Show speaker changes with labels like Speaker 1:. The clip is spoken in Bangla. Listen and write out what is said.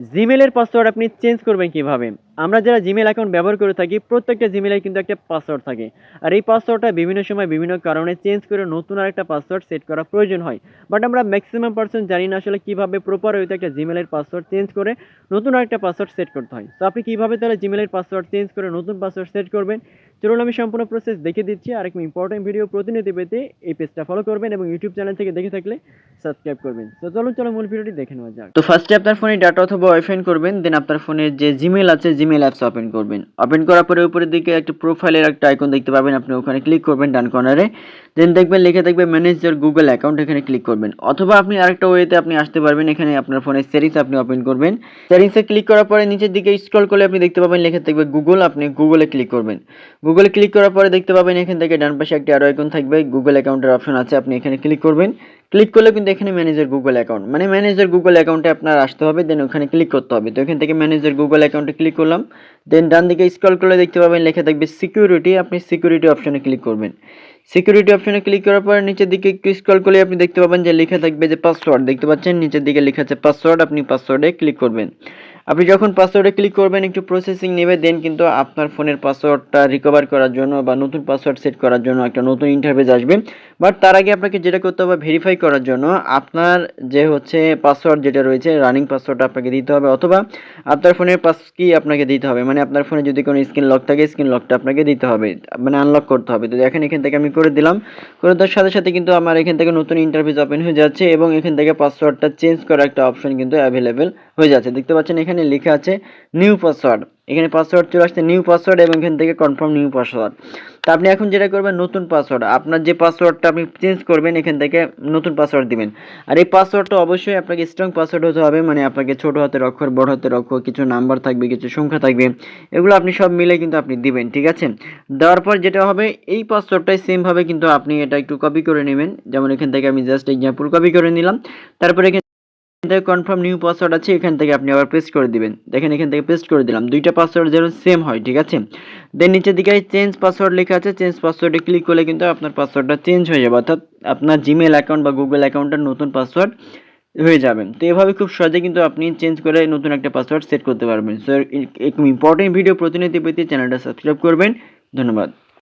Speaker 1: জিমেলের পাসওয়ার্ড আপনি চেঞ্জ করবেন কীভাবে? আমরা যারা জিমেল অ্যাকাউন্ট ব্যবহার করে থাকি, প্রত্যেকটা জিমেলের কিন্তু একটা পাসওয়ার্ড থাকে। আর এই পাসওয়ার্ডটা বিভিন্ন সময় বিভিন্ন কারণে চেঞ্জ করে নতুন আরেকটা পাসওয়ার্ড সেট করা প্রয়োজন হয়। বাট আমরা ম্যাক্সিমাম পার্সন জানি না আসলে কীভাবে প্রপার হইতে একটা জিমেলের পাসওয়ার্ড চেঞ্জ করে নতুন আরেকটা পাসওয়ার্ড সেট করতে হয়। তো আপনি কীভাবে তাহলে জিমেলের পাসওয়ার্ড চেঞ্জ করে নতুন পাসওয়ার্ড সেট করবেন? চলুন আমি সম্পূর্ণ প্রসেস দেখে দিচ্ছি। আর একটা ইম্পর্টেন্ট ভিডিও প্রতিনিধি পেতে এই পেজটা ফলো করবেন এবং ইউটিউব চ্যানেল থেকে দেখে থাকলে সাবস্ক্রাইব করবেন। তো চলুন চলো মূল ভিডিওটি দেখে নেওয়া যাক। তো ফার্স্টে আপনার ফোনে ডাটা অথবা ওয়াইফাই করবেন দেন আপনার ফোনের যে জিমেল আছে জিমেল অ্যাপস ওপেন করবেন। ওপেন করার পরে উপরের দিকে একটা প্রোফাইলের একটা আইকন দেখতে পাবেন। আপনি ওখানে ক্লিক করবেন ডান কর্নারে দেন দেখবেন লিখে থাকবে ম্যানেজ ইউর গুগল অ্যাকাউন্ট এখানে ক্লিক করবেন। অথবা আপনি আরেকটা ওয়েতে আপনি আসতে পারবেন। এখানে আপনার ফোনের সেটিংস আপনি ওপেন করবেন। সেটিংসে ক্লিক করার পরে নিচের দিকে স্ক্রল করলে আপনি দেখতে পাবেন লেখা থাকবে গুগল আপনি গুগলে ক্লিক করবেন। গুগলে ক্লিক করার পরে দেখতে পাবেন এখান থেকে ডান পাশে একটি আরও আইকন থাকবে। গুগল অ্যাকাউন্টের অপশন আছে। আপনি এখানে ক্লিক করবেন। ক্লিক করলে কিন্তু এখানে ম্যানেজার গুগল অ্যাকাউন্ট মানে ম্যানেজার গুগল অ্যাকাউন্টে আপনার আসতে হবে দেন ওখানে ক্লিক করতে হবে। তো এখান থেকে ম্যানেজার গুগল অ্যাকাউন্টে ক্লিক করলাম। দেন ডান দিকে স্ক্রল করলে দেখতে পাবেন, লেখা থাকবে সিকিউরিটি আপনি সিকিউরিটি অপশনে ক্লিক করবেন। সিকিউরিটি অপশনে ক্লিক করার পর নিচের দিকে একটু স্ক্রল করলে আপনি দেখতে পাবেন যে লেখা থাকবে যে পাসওয়ার্ড দেখতে পাচ্ছেন, নিচের দিকে লেখা আছে পাসওয়ার্ড আপনি পাসওয়ার্ডে ক্লিক করবেন। আপনি যখন পাসওয়ার্ডে ক্লিক করবেন, একটু প্রসেসিং নেবে দেন কিন্তু আপনার ফোনের পাসওয়ার্ডটা রিকভার করার জন্য বা নতুন পাসওয়ার্ড সেট করার জন্য একটা নতুন ইন্টারফেস আসবে। বাট তার আগে আপনাকে যেটা করতে হবে ভেরিফাই করার জন্য, আপনার যে হচ্ছে পাসওয়ার্ড যেটা রয়েছে রানিং পাসওয়ার্ডটা আপনাকে দিতে হবে, অথবা আপনার ফোনের পাস কি আপনাকে দিতে হবে। মানে আপনার ফোনে যদি কোনো স্ক্রিন লক থাকে স্ক্রিন লকটা আপনাকে দিতে হবে। মানে আনলক করতে হবে। তো দেখেন, এখান থেকে আমি করে দিলাম। করে দেওয়ার সাথে সাথে কিন্তু আমার এখান থেকে নতুন ইন্টারফেস ওপেন হয়ে যাচ্ছে এবং এখান থেকে পাসওয়ার্ডটা চেঞ্জ করার একটা অপশন কিন্তু অ্যাভেলেবেল হয়ে যাচ্ছে। দেখতে পাচ্ছেন, এখানে লেখা আছে নিউ পাসওয়ার্ড এখানে পাসওয়ার্ড চলে আসছে নিউ পাসওয়ার্ড এবং এখান থেকে কনফার্ম নিউ পাসওয়ার্ড তা আপনি এখন যেটা করবেন, নতুন পাসওয়ার্ড আপনার যে পাসওয়ার্ডটা আপনি চেঞ্জ করবেন, এখান থেকে নতুন পাসওয়ার্ড দিবেন। আর এই পাসওয়ার্ডটা অবশ্যই আপনাকে স্ট্রং পাসওয়ার্ড হতে হবে মানে আপনাকে ছোট হাতের অক্ষর, বড় হাতের অক্ষর, কিছু নাম্বার থাকবে, কিছু সংখ্যা থাকবে, এগুলো আপনি সব মিলে কিন্তু আপনি দিবেন, ঠিক আছে? দেওয়ার পর যেটা হবে, এই পাসওয়ার্ডটাই সেমভাবে কিন্তু আপনি এটা একটু কপি করে নেবেন। যেমন এখান থেকে আমি জাস্ট এক্সাম্পল কপি করে নিলাম। তারপরে থেকে কনফার্ম নিউ পাসওয়ার্ড আছে, এখান থেকে আপনি আবার পেস্ট করে দিবেন। দেখেন এখান থেকে পেস্ট করে দিলাম। দুইটা পাসওয়ার্ড যেন সেম হয়, ঠিক আছে? দেন নিচের দিকে চেঞ্জ পাসওয়ার্ড লেখা আছে। চেঞ্জ পাসওয়ার্ডে ক্লিক করলে কিন্তু আপনার পাসওয়ার্ডটা চেঞ্জ হয়ে যাবে। অর্থাৎ আপনার জিমেল অ্যাকাউন্ট বা গুগল অ্যাকাউন্টের নতুন পাসওয়ার্ড হয়ে যাবে। তো এভাবে খুব সহজে কিন্তু আপনি চেঞ্জ করে নতুন একটা পাসওয়ার্ড সেট করতে পারবেন। সো এরকম ইম্পর্টেন্ট ভিডিও প্রতিনিধি পেতে চ্যানেলটা সাবস্ক্রাইব করবেন। ধন্যবাদ।